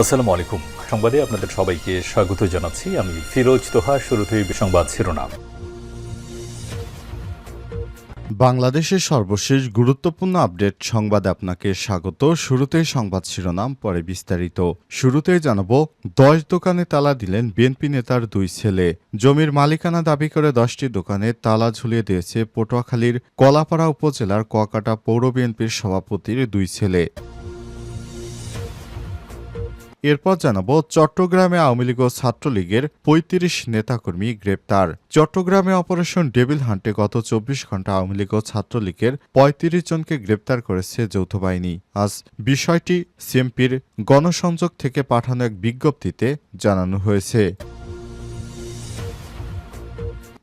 আসসালামু আলাইকুম সংবাদে আপনাদের সবাইকে স্বাগত জানাচ্ছি। আমি ফিরোজ তোহা, শুরুতেই সংবাদ শিরোনাম। বাংলাদেশের সর্বশেষ গুরুত্বপূর্ণ আপডেট সংবাদে আপনাকে স্বাগত। শুরুতেই সংবাদ শিরোনাম, পরে বিস্তারিত। শুরুতেই জানাব, দশ দোকানে তালা দিলেন বিএনপি নেতার দুই ছেলে। জমির মালিকানা দাবি করে দশটি দোকানে তালা ঝুলিয়ে দিয়েছে পটুয়াখালীর কলাপাড়া উপজেলার কুয়াকাটা পৌর বিএনপির সভাপতির দুই ছেলে। এরপর জানাব চট্টগ্রামে আওয়ামী লীগ ও ছাত্রলীগের পঁয়ত্রিশ নেতাকর্মী গ্রেপ্তার। চট্টগ্রামে অপারেশন ডেভিল হান্টে গত চব্বিশ ঘণ্টা আওয়ামী লীগ ও ছাত্রলীগের পঁয়ত্রিশ জনকে গ্রেপ্তার করেছে যৌথ বাহিনী। আজ বিষয়টি সিএমপির গণসংযোগ থেকে পাঠানো এক বিজ্ঞপ্তিতে জানানো হয়েছে।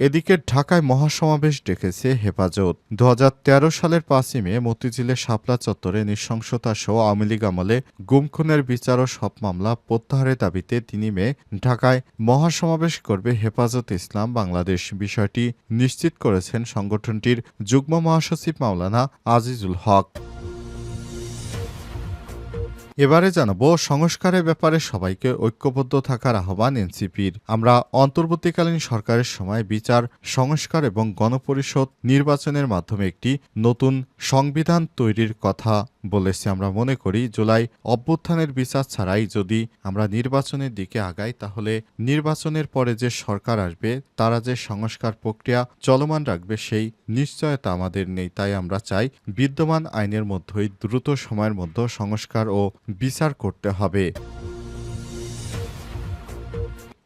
এদিকে ঢাকায় মহাসমাবেশ ডেকেছে হেফাজত। দু হাজার তেরো সালের পাঁচই মে মতিঝিলের শাপলা চত্বরে নৃশংসতা সহ আওয়ামী লীগ আমলে গুমখুনের বিচার ও সব মামলা প্রত্যাহারের দাবিতে তিনি মে ঢাকায় মহাসমাবেশ করবে হেফাজত ইসলাম বাংলাদেশ। বিষয়টি নিশ্চিত করেছেন সংগঠনটির যুগ্ম মহাসচিব মাওলানা আজিজুল হক। এবারে জানাব, সংস্কারের ব্যাপারে সবাইকে ঐক্যবদ্ধ থাকার আহ্বান এনসিপির। আমরা অন্তর্বর্তীকালীন সরকারের সময় বিচার, সংস্কার এবং গণপরিষদ নির্বাচনের মাধ্যমে একটি নতুন সংবিধান তৈরির কথা বলেছি। আমরা মনে করি, জুলাই অভ্যুত্থানের বিচার ছাড়াই যদি আমরা নির্বাচনের দিকে আগাই, তাহলে নির্বাচনের পরে যে সরকার আসবে, তারা যে সংস্কার প্রক্রিয়া চলমান রাখবে, সেই নিশ্চয়তা আমাদের নেই। তাই আমরা চাই, বিদ্যমান আইনের মধ্যেই দ্রুত সময়ের মধ্যে সংস্কার ও বিচার করতে হবে।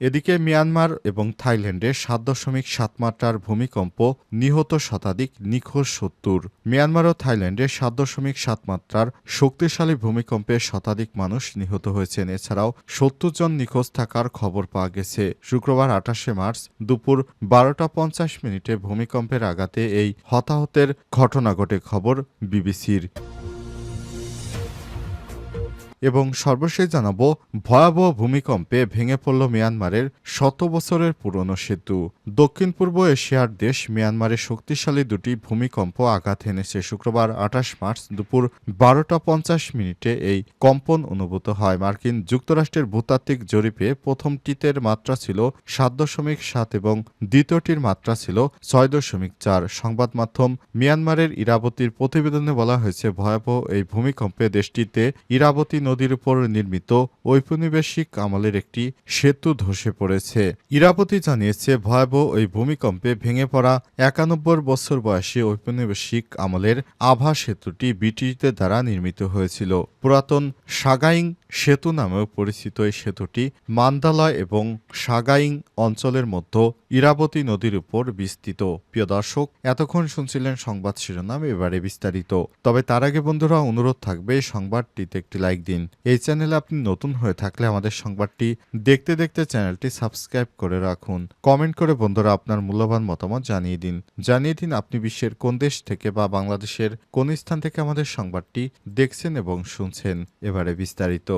এদিকে মিয়ানমার এবং থাইল্যান্ডে সাত দশমিক সাত মাত্রার ভূমিকম্প নিহত শতাধিক নিখোঁজ সত্তর। মিয়ানমার ও থাইল্যান্ডে সাত দশমিক সাত মাত্রার শক্তিশালী ভূমিকম্পে শতাধিক মানুষ নিহত হয়েছেন। এছাড়াও সত্তর জন নিখোঁজ থাকার খবর পাওয়া গেছে। শুক্রবার আঠাশে মার্চ দুপুর বারোটা পঞ্চাশ মিনিটে ভূমিকম্পের আঘাতে এই হতাহতের ঘটনা ঘটে, খবর বিবিসির। এবং সর্বশেষ জানাব ভয়াবহ ভূমিকম্পে ভেঙে পড়ল মিয়ানমারের শত বছরের পুরনো সেতু। দক্ষিণ পূর্ব এশিয়ার দেশ মিয়ানমারে শক্তিশালী দুটি ভূমিকম্প আঘাত এনেছে শুক্রবার আঠাশ মার্চ দুপুর বারোটা পঞ্চাশ মিনিটে এই কম্পন অনুভূত হয়। মার্কিন যুক্তরাষ্ট্রের ভূতাত্ত্বিক জরিপে প্রথমটিতের মাত্রা ছিল সাত দশমিক সাত এবং দ্বিতীয়টির মাত্রা ছিল ছয় দশমিক চার। সংবাদ মাধ্যম মিয়ানমারের ইরাবতীর প্রতিবেদনে বলা হয়েছে, ভয়াবহ এই ভূমিকম্পে দেশটিতে ইরাবতী নদীর উপর নির্মিত ঔপনিবেশিক আমলের একটি সেতু ধসে পড়েছে। ইরাপতি জানিয়েছে, ভয়াবহ ওই ভূমিকম্পে ভেঙে পড়া একানব্বই বছর বয়সী ঔপনিবেশিক আমলের আভা সেতুটি ব্রিটিশদের দ্বারা নির্মিত হয়েছিল। পুরাতন সাগাইং সেতু নামেও পরিচিত এই সেতুটি মান্দালয় এবং সাগাইং অঞ্চলের মধ্যে ইরাবতী নদীর উপর বিস্তৃত। প্রিয় দর্শক, এতক্ষণ শুনছিলেন সংবাদ শিরোনাম, এবারে বিস্তারিত। তবে তার আগে বন্ধুরা, অনুরোধ থাকবে সংবাদটিতে একটি লাইক দিন। এই চ্যানেলে আপনি নতুন হয়ে থাকলে আমাদের সংবাদটি দেখতে দেখতে চ্যানেলটি সাবস্ক্রাইব করে রাখুন। কমেন্ট করে বন্ধুরা আপনার মূল্যবান মতামত জানিয়ে দিন। জানিয়ে দিন আপনি বিশ্বের কোন দেশ থেকে বা বাংলাদেশের কোন স্থান থেকে আমাদের সংবাদটি দেখছেন এবং শুনছেন। এবারে বিস্তারিত।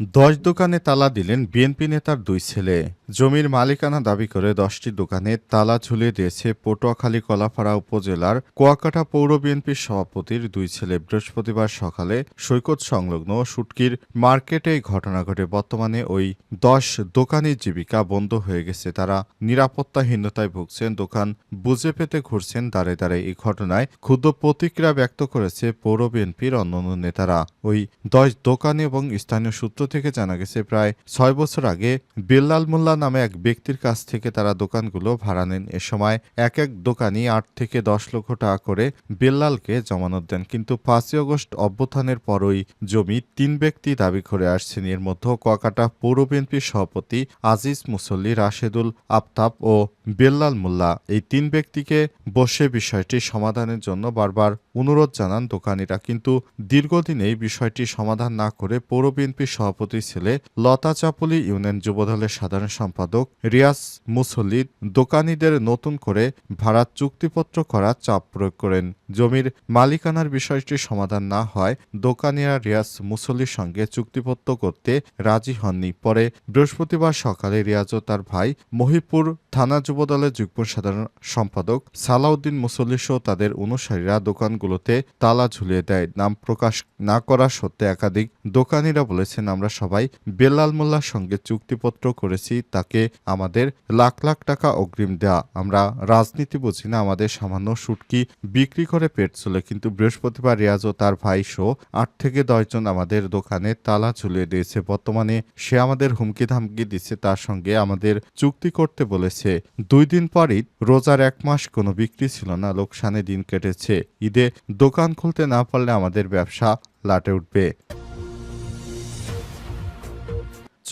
দশ দোকানে তালা দিলেন বিএনপি নেতার দুই ছেলে। জমির মালিকানা দাবি করে দশটি দোকানে তালা ঝুলিয়ে দিয়েছে পটুয়াখালী, কলাপাড়া উপজেলার কুয়াকাটা পৌর বিএনপির সভাপতির দুই ছেলে। বৃহস্পতিবার সকালে সৈকত সংলগ্ন সুটকির মার্কেটে এই ঘটনা ঘটে। বর্তমানে ওই দশ দোকানের জীবিকা বন্ধ হয়ে গেছে। তারা নিরাপত্তাহীনতায় ভুগছেন, দোকান বুঝে পেতে ঘুরছেন দাঁড়ে দাঁড়ে এই ঘটনায় ক্ষুদ্র প্রতিক্রিয়া ব্যক্ত করেছে পৌর বিএনপির অন্যান্য নেতারা। ওই দশ দোকানে এবং স্থানীয় সূত্র থেকে জানা গেছে, প্রায় ছয় বছর আগে বিল্লাল মোল্লা নামে এক ব্যক্তির কাছ থেকে তারা দোকানগুলো ভাড়া নেন। এ সময় এক এক দোকানই আট থেকে দশ লক্ষ টাকা করে বিল্লালকে জমানত দেন। কিন্তু পাঁচই অগস্ট অভ্যুত্থানের পরই জমি তিন ব্যক্তি দাবি করে আসছেন। এর মধ্যে কুয়াকাটা পৌর বিএনপির সভাপতি আজিজ মুসল্লি, রাশেদুল আফতাব ও বেল্লাল মোল্লা। এই তিন ব্যক্তিকে বসে বিষয়টি সমাধানের জন্য বারবার অনুরোধ জানান দোকানিরা। কিন্তু দীর্ঘদিন এই বিষয়টি সমাধান না করে পৌর বিএনপির সভাপতি সভাপতি ছেলে লতা চাপলি ইউনিয়ন যুবদলের সাধারণ সম্পাদক রিয়াজ মুসল্লিদ দোকানিদের নতুন করে ভাড়া চুক্তিপত্র করার চাপ প্রয়োগ করেন। জমির মালিকানার বিষয়টি সমাধান না হয় দোকানিরা রিয়াজ মুসল্লির সঙ্গে চুক্তিপত্র করতে রাজি হননি। পরে বৃহস্পতিবার সকালে রিয়াজ ও তার ভাই মহিপুর থানা যুবদলের যুগ্ম সাধারণ সম্পাদক সালাউদ্দিন মুসল্লি সহ তাদের অনুসারীরা দোকানগুলোতে তালা ঝুলিয়ে দেয়। নাম প্রকাশ না করা সত্ত্বে একাধিক দোকানিরা বলেছেন, আমরা সবাই বেলাল মোল্লার সঙ্গে চুক্তিপত্র করেছি, তাকে আমাদের লাখ লাখ টাকা অগ্রিম দেয়া। আমরা রাজনীতি বুঝি না, আমাদের সামান্য সুটকি বিক্রি করে পেট চলে, কিন্তু বৃহস্পতিবার রিয়াজ ও তার ভাই সহ আট থেকে দশজন আমাদের দোকানে তালা ঝুলিয়ে দিয়েছে। বর্তমানে সে আমাদের হুমকি ধামকি দিচ্ছে, তার সঙ্গে আমাদের চুক্তি করতে বলেছে। দুই দিন পর ঈদ রোজার এক মাস কোনো বিক্রি ছিল না, লোকসানে দিন কেটেছে। ঈদে দোকান খুলতে না পারলে আমাদের ব্যবসা লাটে উঠবে।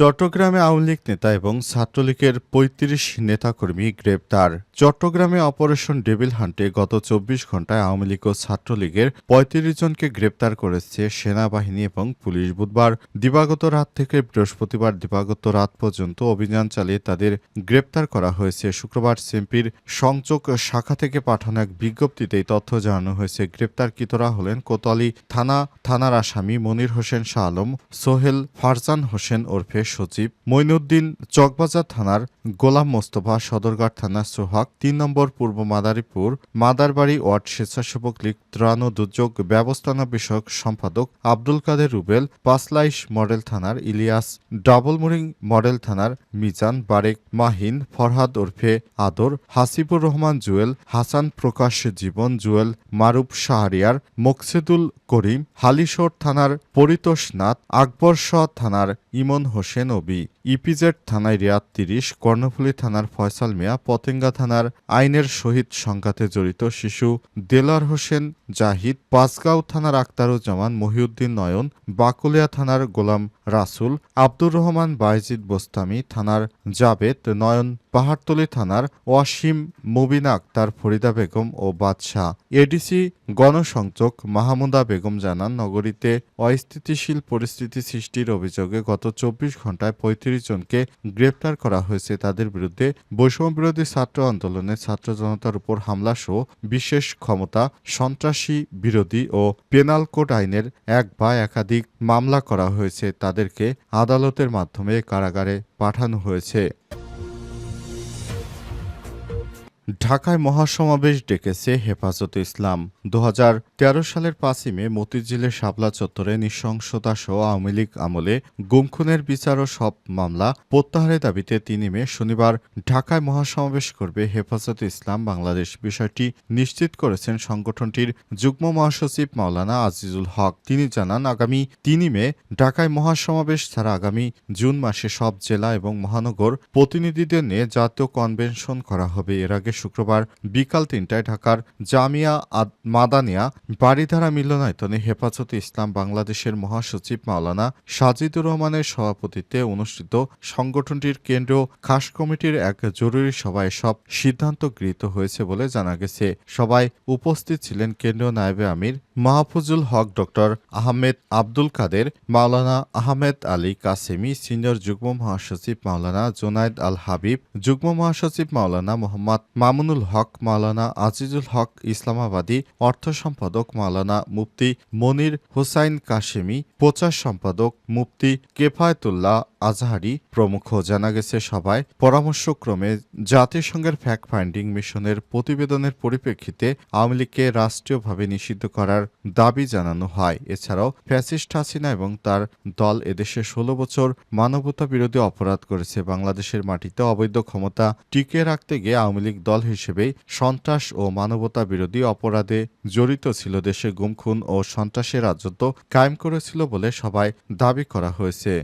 চট্টগ্রামে আওয়ামী লীগ নেতা এবং ছাত্রলীগের পঁয়ত্রিশ নেতাকর্মী গ্রেপ্তার। চট্টগ্রামে অপারেশন ডেভিল হান্টে গত চব্বিশ ঘন্টায় আওয়ামী লীগ ও ছাত্রলীগের পঁয়ত্রিশ জনকে গ্রেপ্তার করেছে সেনাবাহিনী এবং পুলিশ বুধবার। দিবাগত রাত থেকে বৃহস্পতিবার দিবাগত রাত পর্যন্ত অভিযান চালিয়ে তাদের গ্রেপ্তার করা হয়েছে। শুক্রবার সিএমপির সংযোগ শাখা থেকে পাঠানো এক বিজ্ঞপ্তিতে তথ্য জানানো হয়েছে। গ্রেপ্তারকৃতরা হলেন কোতোয়ালি থানা, থানার আসামি মনির হোসেন শাহ আলম, সোহেল ফারজান হোসেন ওরফে সচিব মইনুদ্দিন চকবাজার থানার গোলাম মোস্তফা সদরঘাট থানার সোহাগ, তিন নম্বর পূর্ব মাদারীপুর মাদারবাড়ি ওয়ার্ড স্বেচ্ছাসেবক লীগ ত্রাণ দুর্যোগ ব্যবস্থাপনা বিষয়ক সম্পাদক আব্দুল কাদের রুবেল, পাঁচলাইশ মডেল থানার ইলিয়াস ডাবলমুরিং মডেল থানার মিজান, বারেক মাহিন, ফরহাদ ওরফে আদর, হাসিবুর রহমান জুয়েল, হাসান প্রকাশ জীবন জুয়েল, মারুফ শাহরিয়ার, মোকসেদুল করিম হালিশোর থানার পরিতোষ নাথ, আকবর শাহ থানার ইমন হোসেন ওবি ইপিজেড থানায় রিয়াদ তিরিশ, কর্ণফুলী থানার ফয়সাল মিয়া, পতেঙ্গা থানার আইনের শহীদ সংঘাতে জড়িত শিশু দেলার হোসেন জাহিদ, পাঁচগাঁও থানার আক্তারুজ্জামান মহিউদ্দিন নয়ন, বাকুলিয়া থানার গোলাম রাসুল, আব্দুর রহমান বাইজিদ বোস্তামি, থানার জাবেদ নয়ন পাহাড়তলী থানার ওয়াসিম মুবিনা আক্তার ফরিদা বেগম ও বাদশাহ। এডিসি গণসংযোগ মাহমুদা বেগম জানান, নগরীতে অস্থিতিশীল পরিস্থিতি সৃষ্টির অভিযোগে গত চব্বিশ ঘন্টায় পঁয়ত্রিশ জনকে গ্রেপ্তার করা হয়েছে। তাদের বিরুদ্ধে বৈষম্য বিরোধী ছাত্র আন্দোলনে ছাত্র জনতার উপর হামলা সহ বিশেষ ক্ষমতা, সন্ত্রাসী বিরোধী ও পেনাল কোড আইনের এক বা একাধিক মামলা করা হয়েছে। তাদেরকে আদালতের মাধ্যমে কারাগারে পাঠানো হয়েছে। ঢাকায় মহাসমাবেশ ডেকেছে হেফাজতে ইসলাম। দু হাজার তেরো সালের পাঁচই মে মতিঝিলের শাপলা চত্বরে নৃশংসতা সহ আওয়ামী লীগ আমলে গুমখুনের বিচার ও সব মামলা প্রত্যাহারের দাবিতে তিনি মে শনিবার ঢাকায় মহাসমাবেশ করবে হেফাজতে ইসলাম বাংলাদেশ। বিষয়টি নিশ্চিত করেছেন সংগঠনটির যুগ্ম মহাসচিব মাওলানা আজিজুল হক। তিনি জানান, আগামী তিনই মে ঢাকায় মহাসমাবেশ ছাড়া আগামী জুন মাসে সব জেলা এবং মহানগর প্রতিনিধিদের নিয়ে জাতীয় কনভেনশন করা হবে। এর আগে শুক্রবার বিকাল তিনটায় ঢাকার জামিয়া মাদানিয়া বাড়িধারা মিলনায়তনে হেফাজতে ইসলাম বাংলাদেশের মহাসচিব মাওলানা সাজিদুর রহমানের সভাপতিত্বে অনুষ্ঠিত সংগঠনটির কেন্দ্রীয় খাস কমিটির এক জরুরি সভায় সব সিদ্ধান্ত গৃহীত হয়েছে বলে জানা গেছে। সবাই উপস্থিত ছিলেন কেন্দ্রীয় নায়েবে আমির, মাহফুজুল হক ডক্টর আহমেদ আব্দুল কাদের, মাওলানা আহমেদ আলী কাসেমি, সিনিয়র যুগ্ম মহাসচিব মাওলানা জোনায়েদ আল হাবিব, যুগ্ম মহাসচিব মাওলানা মোহাম্মদ মামুনুল হক, মাওলানা আজিজুল হক ইসলামাবাদী, অর্থ সম্পাদক মাওলানা মুফতি মনির হুসাইন কাশেমি, প্রচার সম্পাদক মুফতি কেফায়তুল্লাহ আজহারি প্রমুখ জানা গেছে সভায় পরামর্শক্রমে জাতিসংঘের ফ্যাক্ট ফাইন্ডিং মিশনের প্রতিবেদনের পরিপ্রেক্ষিতে আওয়ামী লীগকে রাষ্ট্রীয়ভাবে নিষিদ্ধ করার দাবি জানানো হয়। এছাড়াও ফ্যাসিস্ট হাসিনা এবং তার দল এদেশে ষোলো বছর মানবতা বিরোধী অপরাধ করেছে। বাংলাদেশের মাটিতে অবৈধ ক্ষমতা টিকিয়ে রাখতে গিয়ে আওয়ামী লীগ দল হিসেবে সন্ত্রাস ও মানবতা বিরোধী অপরাধে জড়িত ছিল। দেশে গুম, খুন ও সন্ত্রাসের রাজত্ব কায়েম করেছিল বলে সবাই দাবি করা হয়েছে।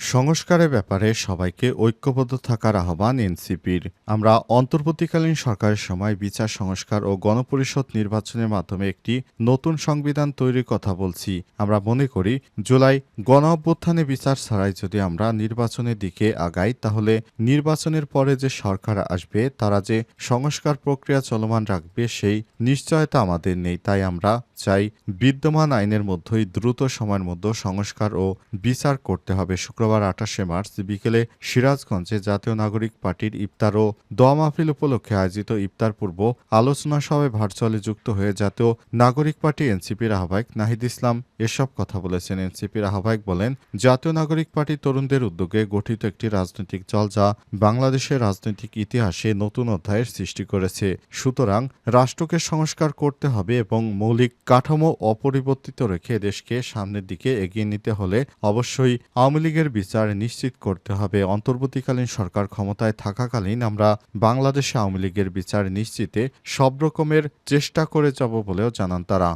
সংস্কারের ব্যাপারে সবাইকে ঐক্যবদ্ধ থাকার আহ্বান এনসিপির। আমরা অন্তর্বর্তীকালীন সরকারের সময় বিচার, সংস্কার ও গণপরিষদ নির্বাচনের মাধ্যমে একটি নতুন সংবিধান তৈরির কথা বলছি। আমরা মনে করি, জুলাই গণ অভ্যুত্থানে বিচার ছাড়াই যদি আমরা নির্বাচনের দিকে আগাই, তাহলে নির্বাচনের পরে যে সরকার আসবে, তারা যে সংস্কার প্রক্রিয়া চলমান রাখবে, সেই নিশ্চয়তা আমাদের নেই। তাই আমরা চাই, বিদ্যমান আইনের মধ্যেই দ্রুত সময়ের মধ্যে সংস্কার ও বিচার করতে হবে। শুক্রবার আঠাশে মার্চ বিকেলে সিরাজগঞ্জে জাতীয় নাগরিক পার্টির ইফতার ও দোয়া মাহফিল উপলক্ষে আয়োজিত ইফতার পূর্ব আলোচনা সভায় ভার্চুয়ালি যুক্ত হয়ে জাতীয় নাগরিক পার্টি এনসিপির আহ্বায়ক নাহিদ ইসলাম এসব কথা বলেছেন। এনসিপির আহ্বায়ক বলেন, জাতীয় নাগরিক পার্টি তরুণদের উদ্যোগে গঠিত একটি রাজনৈতিক দল যা বাংলাদেশের রাজনৈতিক ইতিহাসে নতুন অধ্যায়ের সৃষ্টি করেছে। সুতরাং রাষ্ট্রকে সংস্কার করতে হবে এবং মৌলিক কাঠামো অপরিবর্তিত রেখে দেশকে সামনের দিকে এগিয়ে নিতে হলে অবশ্যই আওয়ামী লীগের বিচার নিশ্চিত করতে হবে। অন্তর্বর্তীকালীন সরকার ক্ষমতায় থাকাকালীন আমরা বাংলাদেশে আওয়ামী লীগের বিচার নিশ্চিতে সব রকমের চেষ্টা করে যাব বলেও জানান তারা।